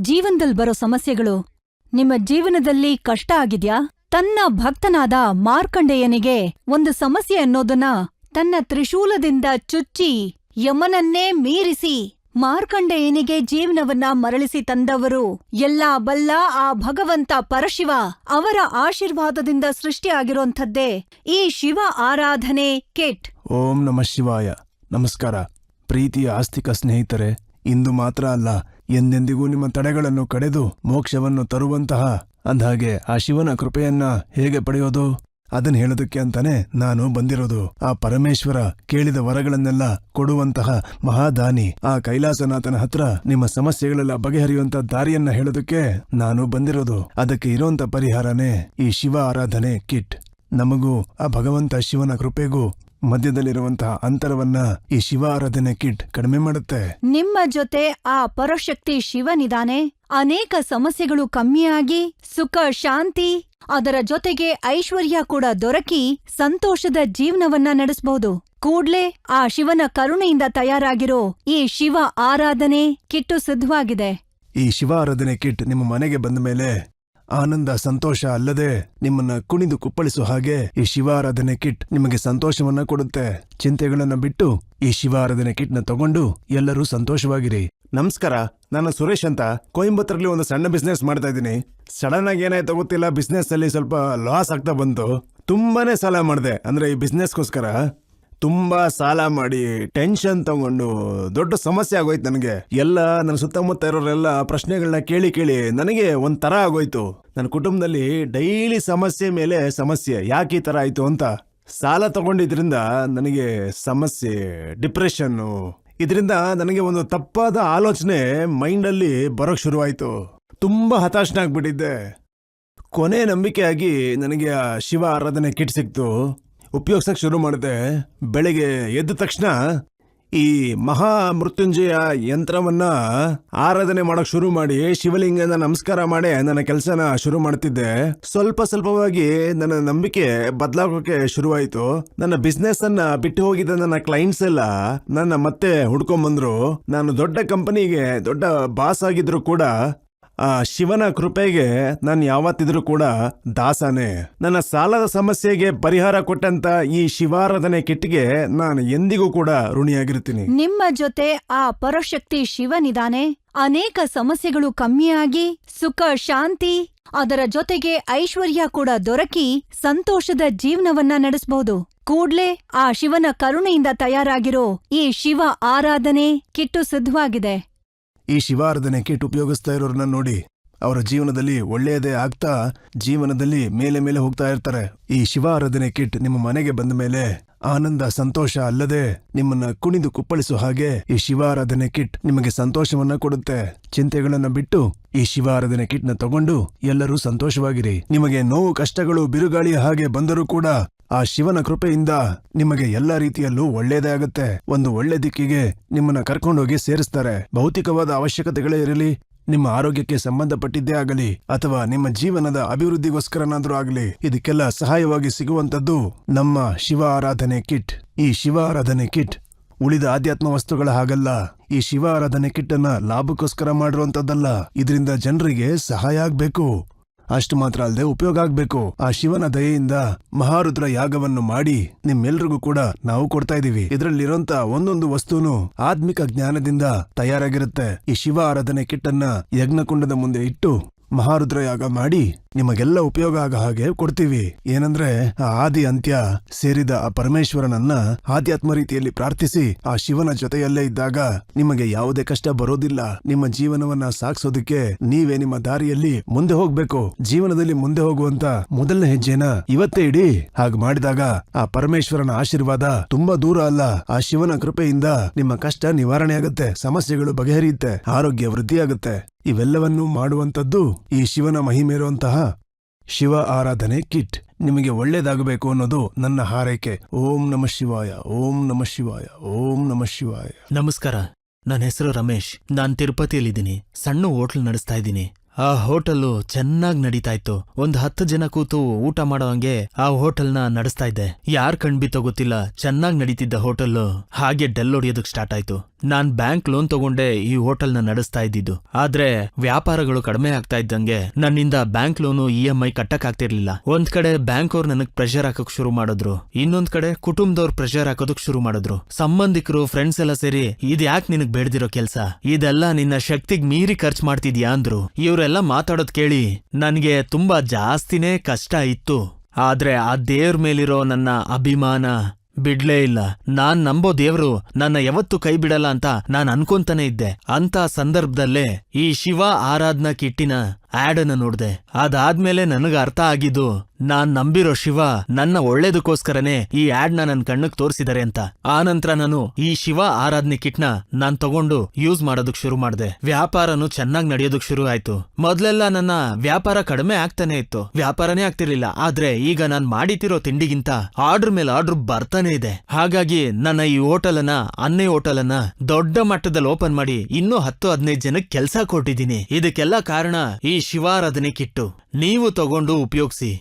ಜೀವನದಲ್ಲಿ ಬರೋ ಸಮಸ್ಯೆಗಳು. ನಿಮ್ಮ ಜೀವನದಲ್ಲಿ ಕಷ್ಟ ಆಗಿದ್ಯಾ? ತನ್ನ ಭಕ್ತನಾದ ಮಾರ್ಕಂಡೇಯನಿಗೆ ಒಂದು ಸಮಸ್ಯೆ ಅನ್ನೋದನ್ನ ತನ್ನ ತ್ರಿಶೂಲದಿಂದ ಚುಚ್ಚಿ, ಯಮನನ್ನೇ ಮೀರಿಸಿ, ಮಾರ್ಕಂಡೇಯನಿಗೆ ಜೀವನವನ್ನ ಮರಳಿಸಿ ತಂದವರು ಎಲ್ಲಾ ಬಲ್ಲ ಆ ಭಗವಂತ ಪರಶಿವ ಅವರ ಆಶೀರ್ವಾದದಿಂದ ಸೃಷ್ಟಿಯಾಗಿರೋಂಥದ್ದೇ ಈ ಶಿವ ಆರಾಧನೆ ಕಿಟ್. ಓಂ ನಮಃ ಶಿವಾಯ. ನಮಸ್ಕಾರ. ಪ್ರೀತಿಯ ಆಸ್ತಿಕ ಸ್ನೇಹಿತರೆ, ಇಂದು ಮಾತ್ರ ಅಲ್ಲ ಎಂದೆಂದಿಗೂ ನಿಮ್ಮ ತಡೆಗಳನ್ನು ಕಡೆದು ಮೋಕ್ಷವನ್ನು ತರುವಂತಹ ಅಂದಹಾಗೆ ಆ ಶಿವನ ಕೃಪೆಯನ್ನ ಹೇಗೆ ಪಡೆಯೋದು? ಅದನ್ನ ಹೇಳೋದಕ್ಕೆ ಅಂತಾನೆ ನಾನು ಬಂದಿರೋದು. ಆ ಪರಮೇಶ್ವರ ಕೇಳಿದ ವರಗಳನ್ನೆಲ್ಲ ಕೊಡುವಂತಹ ಮಹಾದಾನಿ, ಆ ಕೈಲಾಸನಾಥನ ಹತ್ರ ನಿಮ್ಮ ಸಮಸ್ಯೆಗಳೆಲ್ಲ ಬಗೆಹರಿಯುವಂತ ದಾರಿಯನ್ನ ಹೇಳೋದಕ್ಕೆ ನಾನು ಬಂದಿರೋದು. ಅದಕ್ಕೆ ಇರೋಂಥ ಪರಿಹಾರನೇ ಈ ಶಿವ ಆರಾಧನೆ ಕಿಟ್. ನಮಗೂ ಆ ಭಗವಂತ ಶಿವನ ಕೃಪೆಗೂ ಮಧ್ಯದಲ್ಲಿರುವಂತಹ ಅಂತರವನ್ನ ಈ ಶಿವ ಆರಾಧನೆ ಕಿಟ್ ಕಡಿಮೆ ಮಾಡುತ್ತೆ. ನಿಮ್ಮ ಜೊತೆ ಆ ಪರಶಕ್ತಿ ಶಿವನಿದಾನೆ. ಅನೇಕ ಸಮಸ್ಯೆಗಳು ಕಮ್ಮಿಯಾಗಿ ಸುಖ ಶಾಂತಿ ಅದರ ಜೊತೆಗೆ ಐಶ್ವರ್ಯ ಕೂಡ ದೊರಕಿ ಸಂತೋಷದ ಜೀವನವನ್ನ ನಡೆಸಬಹುದು ಕೂಡ್ಲೇ ಆ ಶಿವನ ಕರುಣೆಯಿಂದ ತಯಾರಾಗಿರೋ ಈ ಶಿವ ಆರಾಧನೆ ಕಿಟ್ಟು ಸಿದ್ಧವಾಗಿದೆ. ಈ ಶಿವ ಆರಾಧನೆ ಕಿಟ್ ನಿಮ್ಮ ಮನೆಗೆ ಬಂದ ಮೇಲೆ ಆನಂದ, ಸಂತೋಷ ಅಲ್ಲದೆ ನಿಮ್ಮನ್ನ ಕುಣಿದು ಕುಪ್ಪಳಿಸೋ ಹಾಗೆ ಈ ಶಿವಾರಾಧನೆ ಕಿಟ್ ನಿಮಗೆ ಸಂತೋಷವನ್ನ ಕೊಡುತ್ತೆ. ಚಿಂತೆಗಳನ್ನ ಬಿಟ್ಟು ಈ ಶಿವಾರಾಧನೆ ಕಿಟ್ನ ತಗೊಂಡು ಎಲ್ಲರೂ ಸಂತೋಷವಾಗಿರಿ. ನಮಸ್ಕಾರ, ನಾನು ಸುರೇಶ್ ಅಂತ. ಕೊಯಂಬತ್ತರಲ್ಲಿ ಒಂದು ಸಣ್ಣ ಬಿಸ್ನೆಸ್ ಮಾಡ್ತಾ ಇದ್ದೀನಿ. ಸಡನ್ ಆಗಿ ಏನಾಯ್ತು ಗೊತ್ತಿಲ್ಲ ಬಿಸ್ನೆಸ್ ಅಲ್ಲಿ ಸ್ವಲ್ಪ ಲಾಸ್ ಆಗ್ತಾ ಬಂತು. ತುಂಬಾನೇ ಸಾಲ ಮಾಡಿದೆ, ಅಂದ್ರೆ ಈ ಬಿಸ್ನೆಸ್ಗೋಸ್ಕರ. ತುಂಬಾ ಸಾಲ ಮಾಡಿ ಟೆನ್ಷನ್ ತಗೊಂಡು ದೊಡ್ಡ ಸಮಸ್ಯೆ ಆಗೋಯ್ತು ನನಗೆ. ಎಲ್ಲ ನನ್ನ ಸುತ್ತಮುತ್ತ ಇರೋರೆಲ್ಲ ಪ್ರಶ್ನೆಗಳನ್ನ ಕೇಳಿ ಕೇಳಿ ನನಗೆ ಒಂಥರ ಆಗೋಯ್ತು. ನನ್ನ ಕುಟುಂಬದಲ್ಲಿ ಡೈಲಿ ಸಮಸ್ಯೆ ಮೇಲೆ ಸಮಸ್ಯೆ, ಯಾಕೆ ಈ ತರ ಆಯ್ತು ಅಂತ. ಸಾಲ ತಗೊಂಡಿದ್ರಿಂದ ನನಗೆ ಸಮಸ್ಯೆ ಡಿಪ್ರೆಷನ್ನು ಇದರಿಂದ ನನಗೆ ಒಂದು ತಪ್ಪಾದ ಆಲೋಚನೆ ಮೈಂಡಲ್ಲಿ ಬರೋಕ್ ಶುರುವಾಯಿತು. ತುಂಬಾ ಹತಾಶನಾಗ್ಬಿಟ್ಟಿದ್ದೆ. ಕೊನೆ ನಂಬಿಕೆಯಾಗಿ ನನಗೆ ಆ ಶಿವ ಆರಾಧನೆ ಕಿಟ್ ಸಿಕ್ತು. ಉಪಯೋಗಿಸಕ್ ಶುರು ಮಾಡಿದೆ ಬೆಳಿಗ್ಗೆ ಎದ್ದ ತಕ್ಷಣ ಈ ಮಹಾ ಮೃತ್ಯುಂಜಯ ಯಂತ್ರವನ್ನ ಆರಾಧನೆ ಮಾಡೋಕೆ ಶುರು ಮಾಡಿ, ಶಿವಲಿಂಗನ ನಮಸ್ಕಾರ ಮಾಡಿ ನನ್ನ ಕೆಲಸನ ಶುರು ಮಾಡ್ತಿದ್ದೆ. ಸ್ವಲ್ಪ ಸ್ವಲ್ಪವಾಗಿ ನನ್ನ ನಂಬಿಕೆ ಬದಲಾಗೋಕೆ ಶುರುವಾಯಿತು. ನನ್ನ ಬಿಸ್ನೆಸ್ ಅನ್ನ ಬಿಟ್ಟು ಹೋಗಿದ್ದ ನನ್ನ ಕ್ಲೈಂಟ್ಸ್ ಎಲ್ಲ ನನ್ನ ಮತ್ತೆ ಹುಡ್ಕೊಂಬಂದ್ರು. ನಾನು ದೊಡ್ಡ ಕಂಪನಿಗೆ ದೊಡ್ಡ ಬಾಸ್ ಆಗಿದ್ರು ಕೂಡ ಆ, ಶಿವನ ಕೃಪೆಗೆ ನಾನು ಯಾವತ್ತಿದ್ರೂ ಕೂಡ ದಾಸನೇ. ನನ್ನ ಸಾಲದ ಸಮಸ್ಯೆಗೆ ಪರಿಹಾರ ಕೊಟ್ಟಂತ ಈ ಶಿವಾರಾಧನೆ ಕಿಟ್ಗೆ ನಾನು ಎಂದಿಗೂ ಕೂಡ ಋಣಿಯಾಗಿರ್ತೀನಿ. ನಿಮ್ಮ ಜೊತೆ ಆ ಪರಶಕ್ತಿ ಶಿವನಿದಾನೆ. ಅನೇಕ ಸಮಸ್ಯೆಗಳು ಕಮ್ಮಿಯಾಗಿ, ಸುಖ, ಶಾಂತಿ, ಅದರ ಜೊತೆಗೆ ಐಶ್ವರ್ಯ ಕೂಡ ದೊರಕಿ ಸಂತೋಷದ ಜೀವನವನ್ನ ನಡೆಸಬಹುದು ಕೂಡ್ಲೇ ಆ ಶಿವನ ಕರುಣೆಯಿಂದ ತಯಾರಾಗಿರೋ ಈ ಶಿವ ಆರಾಧನೆ ಕಿಟ್ಟು ಸಿದ್ಧವಾಗಿದೆ. ಈ ಶಿವಾರಾಧನೆ ಕಿಟ್ ಉಪಯೋಗಿಸ್ತಾ ಇರೋರನ್ನ ನೋಡಿ. ಅವರ ಜೀವನದಲ್ಲಿ ಒಳ್ಳೆಯದೇ ಆಗ್ತಾ ಜೀವನದಲ್ಲಿ ಮೇಲೆ ಮೇಲೆ ಹೋಗ್ತಾ ಇರ್ತಾರೆ. ಈ ಶಿವಾರಾಧನೆ ಕಿಟ್ ನಿಮ್ಮ ಮನೆಗೆ ಬಂದ ಮೇಲೆ ಆನಂದ, ಸಂತೋಷ ಅಲ್ಲದೆ ನಿಮ್ಮನ್ನ ಕುಣಿದು ಕುಪ್ಪಳಿಸೋ ಹಾಗೆ ಈ ಶಿವಾರಾಧನೆ ಕಿಟ್ ನಿಮಗೆ ಸಂತೋಷವನ್ನ ಕೊಡುತ್ತೆ. ಚಿಂತೆಗಳನ್ನ ಬಿಟ್ಟು ಈ ಶಿವಾರಾಧನೆ ಕಿಟ್ನ ತಗೊಂಡು ಎಲ್ಲರೂ ಸಂತೋಷವಾಗಿರಿ. ನಿಮಗೆ ನೋವು, ಕಷ್ಟಗಳು ಬಿರುಗಾಳಿಯ ಹಾಗೆ ಬಂದರೂ ಕೂಡ ಆ ಶಿವನ ಕೃಪೆಯಿಂದ ನಿಮಗೆ ಎಲ್ಲ ರೀತಿಯಲ್ಲೂ ಒಳ್ಳೇದೇ ಆಗುತ್ತೆ. ಒಂದು ಒಳ್ಳೆ ದಿಕ್ಕಿಗೆ ನಿಮ್ಮನ್ನ ಕರ್ಕೊಂಡೋಗಿ ಸೇರಿಸ್ತಾರೆ. ಭೌತಿಕವಾದ ಅವಶ್ಯಕತೆಗಳೇ ಇರಲಿ ನಿಮ್ಮ ಆರೋಗ್ಯಕ್ಕೆ ಸಂಬಂಧಪಟ್ಟಿದ್ದೇ ಆಗಲಿ ಅಥವಾ ನಿಮ್ಮ ಜೀವನದ ಅಭಿವೃದ್ಧಿಗೋಸ್ಕರನಾದ್ರೂ ಆಗಲಿ, ಇದಕ್ಕೆಲ್ಲ ಸಹಾಯವಾಗಿ ಸಿಗುವಂತದ್ದು ನಮ್ಮ ಶಿವ ಆರಾಧನೆ ಕಿಟ್. ಈ ಶಿವ ಆರಾಧನೆ ಕಿಟ್ ಉಳಿದ ಆಧ್ಯಾತ್ಮ ವಸ್ತುಗಳ ಹಾಗಲ್ಲ. ಈ ಶಿವ ಆರಾಧನೆ ಕಿಟ್ ಅನ್ನ ಲಾಭಕ್ಕೋಸ್ಕರ ಮಾಡಿರುವಂತದ್ದಲ್ಲ ಇದರಿಂದ ಜನರಿಗೆ ಸಹಾಯ ಆಗ್ಬೇಕು. ಅಷ್ಟು ಮಾತ್ರ ಅಲ್ಲದೆ ಉಪಯೋಗ ಆಗ್ಬೇಕು. ಆ ಶಿವನ ದಯೆಯಿಂದ ಮಹಾರುದ್ರ ಯಾಗವನ್ನು ಮಾಡಿ ನಿಮ್ಮೆಲ್ರಿಗೂ ಕೂಡ ನಾವು ಕೊಡ್ತಾ ಇದೀವಿ ಇದರಲ್ಲಿರೋಂತ ಒಂದೊಂದು ವಸ್ತುನು ಆತ್ಮಿಕ ಜ್ಞಾನದಿಂದ ತಯಾರಾಗಿರುತ್ತೆ. ಈ ಶಿವ ಆರಾಧನೆ ಕಿಟ್ಟನ್ನ ಯಜ್ಞಕುಂಡದ ಮುಂದೆ ಇಟ್ಟು ಮಹಾರುದ್ರ ಯಾಗ ಮಾಡಿ ನಿಮಗೆಲ್ಲ ಉಪಯೋಗ ಆಗ ಹಾಗೆ ಕೊಡ್ತೀವಿ. ಏನಂದ್ರೆ, ಆ ಆದಿ ಅಂತ್ಯ ಸೇರಿದ ಆ ಪರಮೇಶ್ವರನನ್ನ ಆಧ್ಯಾತ್ಮ ರೀತಿಯಲ್ಲಿ ಪ್ರಾರ್ಥಿಸಿ, ಆ ಶಿವನ ಜೊತೆಯಲ್ಲೇ ಇದ್ದಾಗ ನಿಮಗೆ ಯಾವುದೇ ಕಷ್ಟ ಬರೋದಿಲ್ಲ. ನಿಮ್ಮ ಜೀವನವನ್ನ ಸಾಗಿಸೋದಕ್ಕೆ ನೀವೇ ನಿಮ್ಮ ದಾರಿಯಲ್ಲಿ ಮುಂದೆ ಹೋಗ್ಬೇಕು. ಜೀವನದಲ್ಲಿ ಮುಂದೆ ಹೋಗುವಂತ ಮೊದಲನೇ ಹೆಜ್ಜೆನ ಇವತ್ತೇ ಇಡಿ. ಹಾಗ ಮಾಡಿದಾಗ ಆ ಪರಮೇಶ್ವರನ ಆಶೀರ್ವಾದ ತುಂಬಾ ದೂರ ಅಲ್ಲ. ಆ ಶಿವನ ಕೃಪೆಯಿಂದ ನಿಮ್ಮ ಕಷ್ಟ ನಿವಾರಣೆ ಆಗುತ್ತೆ. ಸಮಸ್ಯೆಗಳು ಬಗೆಹರಿಯುತ್ತೆ. ಆರೋಗ್ಯ ವೃದ್ಧಿಯಾಗುತ್ತೆ. ಇವೆಲ್ಲವನ್ನೂ ಮಾಡುವಂತದ್ದು ಈ ಶಿವನ ಮಹಿಮೆ ಇರುವಂತಹ ಶಿವ ಆರಾಧನೆ ಕಿಟ್. ನಿಮಗೆ ಒಳ್ಳೇದಾಗಬೇಕು ಅನ್ನೋದು ನನ್ನ ಹಾರೈಕೆ. ಓಂ ನಮ ಶಿವಾಯ, ಓಂ ನಮ ಶಿವಾಯ, ಓಂ ನಮ ಶಿವಾಯ. ನಮಸ್ಕಾರ. ನನ್ನ ಹೆಸರು ರಮೇಶ್. ನಾನ್ ತಿರುಪತಿಯಲ್ಲಿದ್ದೀನಿ. ಸಣ್ಣ ಹೋಟ್ಲ್ ನಡೆಸ್ತಾ ಇದ್ದೀನಿ. ಆ ಹೋಟೆಲ್ಲು ಚೆನ್ನಾಗ್ ನಡೀತಾ ಇತ್ತು. ಒಂದ್ ಹತ್ತು ಜನ ಕೂತು ಊಟ ಮಾಡೋಂಗೆ ಆ ಹೋಟೆಲ್ನ ನಡೆಸ್ತಾ ಇದ್ದೆ. ಯಾರ್ ಕಣ್ಬಿತ್ತೋ ಗೊತ್ತಿಲ್ಲ. ಚೆನ್ನಾಗ್ ನಡೀತಿದ್ದ ಹೋಟೆಲ್ಲು. ಹಾಗೆ ಡೆಲ್ ಹೊಡಿಯೋದಕ್ ಸ್ಟಾರ್ಟ್ ಆಯ್ತು. ನಾನ್ ಬ್ಯಾಂಕ್ ಲೋನ್ ತಗೊಂಡೆ ಈ ಹೋಟೆಲ್ನ ನಡೆಸ್ತಾ ಇದ್ದಿದ್ದು. ಆದ್ರೆ ವ್ಯಾಪಾರಗಳು ಕಡಿಮೆ ಆಗ್ತಾ ಇದ್ದಂಗೆ ನನ್ನಿಂದ bank loan E M I ಕಟ್ಟಕ್ ಆಗ್ತಿರ್ಲಿಲ್ಲ. ಒಂದ್ ಕಡೆ ಬ್ಯಾಂಕ್ ಅವ್ರು ನನಗ್ ಪ್ರೆಷರ್ ಹಾಕಕ್ ಶುರು ಮಾಡಿದ್ರು. ಇನ್ನೊಂದ್ ಕಡೆ ಕುಟುಂಬದವ್ರು ಪ್ರೆಷರ್ ಹಾಕೋದಕ್ ಶುರು ಮಾಡಿದ್ರು. ಸಂಬಂಧಿಕರು ಫ್ರೆಂಡ್ಸ್ ಎಲ್ಲ ಸೇರಿ ಇದ್ ಯಾಕೆ ನಿನಗ್ ಬೇಡ್ದಿರೋ ಕೆಲ್ಸ? ಇದೆಲ್ಲ ನಿನ್ನ ಶಕ್ತಿಗ್ ಮೀರಿ ಖರ್ಚು ಮಾಡ್ತಿದ್ಯಾ ಅಂದ್ರು. ಇವರೆಲ್ಲ ಮಾತಾಡೋದ್ ಕೇಳಿ ನನ್ಗೆ ತುಂಬಾ ಜಾಸ್ತಿನೇ ಕಷ್ಟ ಇತ್ತು. ಆದ್ರೆ ಆ ದೇವ್ರ ಮೇಲಿರೋ ನನ್ನ ಅಭಿಮಾನ ಬಿಡ್ಲೇ ಇಲ್ಲ. ನಾನ್ ನಂಬೋ ದೇವ್ರು ನನ್ನ ಯಾವತ್ತೂ ಕೈ ಬಿಡಲ್ಲ ಅಂತ ನಾನ್ ಅನ್ಕೊಂತಾನೆ ಇದ್ದೆ. ಅಂತ ಸಂದರ್ಭದಲ್ಲೇ ಈ ಶಿವ ಆರಾಧನಾ ಕಿಟ್ಟಿನ ಆಡನ್ನ ನೋಡ್ದೆ. ಅದಾದ್ಮೇಲೆ ನನಗ ಅರ್ಥ ಆಗಿದ್ದು ನಾನ್ ನಂಬಿರೋ ಶಿವ ನನ್ನ ಒಳ್ಳೇದಕ್ಕೋಸ್ಕರನೇ ಈ ಆಡ್ನ ನನ್ ಕಣ್ಣಕ್ ತೋರಿಸಿದಾರೆ ಅಂತ. ಆನಂತರ ನಾನು ಈ ಶಿವ ಆರಾಧನೆ ಕಿಟ್ನ ನಾನ್ ತಗೊಂಡು ಯೂಸ್ ಮಾಡೋದಕ್ ಶುರು ಮಾಡ್ದೆ. ವ್ಯಾಪಾರನು ಚೆನ್ನಾಗ್ ನಡೆಯೋದಕ್ ಶುರು ಆಯ್ತು. ಮೊದ್ಲೆಲ್ಲ ನನ್ನ ವ್ಯಾಪಾರ ಕಡಿಮೆ ಆಗ್ತಾನೆ ಇತ್ತು. ವ್ಯಾಪಾರನೇ ಆಗ್ತಿರ್ಲಿಲ್ಲ. ಆದ್ರೆ ಈಗ ನಾನ್ ಮಾಡಿತಿರೋ ತಿಂಡಿಗಿಂತ ಆರ್ಡರ್ ಮೇಲೆ ಆರ್ಡರ್ ಬರ್ತಾನೆ ಇದೆ. ಹಾಗಾಗಿ ನನ್ನ ಈ ಹೋಟೆಲ್ ಅನ್ನ ಅನ್ನೆ ಹೋಟೆಲ್ ಅನ್ನ ದೊಡ್ಡ ಮಟ್ಟದಲ್ಲಿ ಓಪನ್ ಮಾಡಿ ಇನ್ನೂ ಹತ್ತು ಹದಿನೈದು ಜನಕ್ಕೆ ಕೆಲಸ ಕೊಟ್ಟಿದ್ದೀನಿ. ಇದಕ್ಕೆಲ್ಲ ಕಾರಣ ಈ ಶಿವಾರಾಧನೆ ಕಿಟ್ಟು. ನೀವು ತಗೊಂಡು ಉಪಯೋಗಿಸಿ.